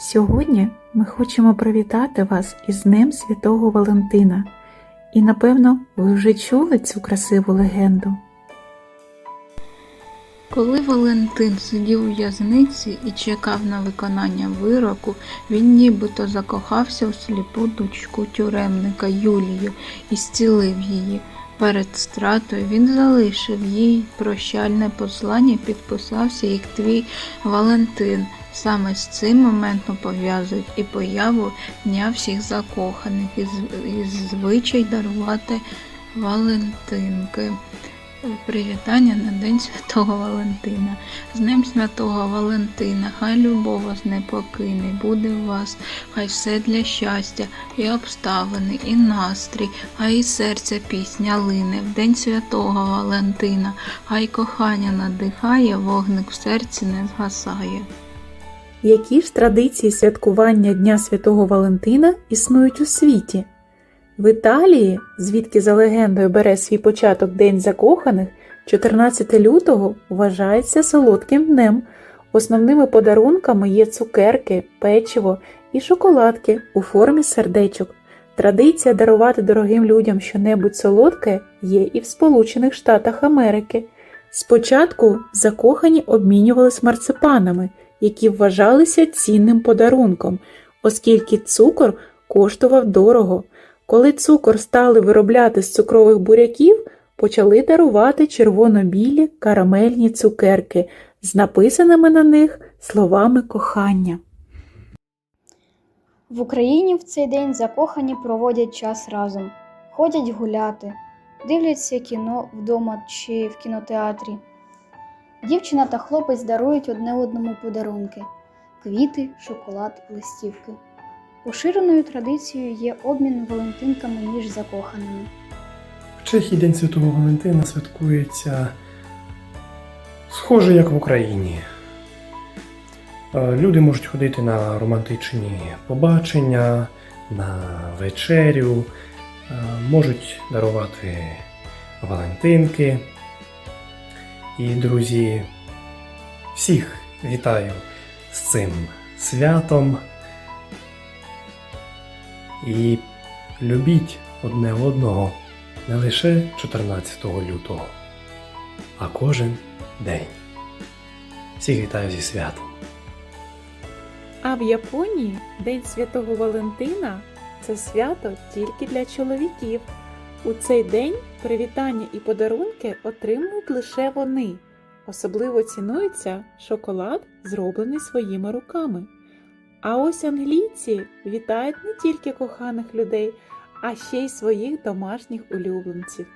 Сьогодні ми хочемо привітати вас із Днем Святого Валентина. І напевно ви вже чули цю красиву легенду. Коли Валентин сидів у в'язниці і чекав на виконання вироку, він нібито закохався у сліпу дочку тюремника Юлію і зцілив її. Перед стратою він залишив їй прощальне послання і підписався як твій Валентин. Саме з цим моментом пов'язують і появу Дня всіх закоханих, і звичай дарувати Валентинки. Привітання на День Святого Валентина. З Днем Святого Валентина, хай любов вас не покине, буде у вас, хай все для щастя, і обставини, і настрій, а і серця пісня лине. В День Святого Валентина, хай кохання надихає, вогник в серці не згасає. Які ж традиції святкування Дня Святого Валентина існують у світі? В Італії, звідки за легендою бере свій початок День закоханих, 14 лютого вважається солодким днем. Основними подарунками є цукерки, печиво і шоколадки у формі сердечок. Традиція дарувати дорогим людям щонебудь солодке є і в Сполучених Штатах Америки. Спочатку закохані обмінювались марципанами, які вважалися цінним подарунком, оскільки цукор коштував дорого. Коли цукор стали виробляти з цукрових буряків, почали дарувати червоно-білі карамельні цукерки з написаними на них словами кохання. В Україні в цей день закохані проводять час разом, ходять гуляти, дивляться кіно вдома чи в кінотеатрі. Дівчина та хлопець дарують одне одному подарунки квіти, шоколад, листівки. Поширеною традицією є обмін валентинками між закоханими. В Чехії День Святого Валентина святкується схоже, як в Україні. Е, Люди можуть ходити на романтичні побачення, на вечерю, е, можуть дарувати Валентинки. І, друзі, всіх вітаю з цим святом. І любіть одне одного не лише 14 лютого, а кожен день. Всіх вітаю зі святом! А в Японії День Святого Валентина це свято тільки для чоловіків. У цей день привітання і подарунки отримують лише вони. Особливо цінується шоколад, зроблений своїми руками. А ось англійці вітають не тільки коханих людей, а ще й своїх домашніх улюбленців.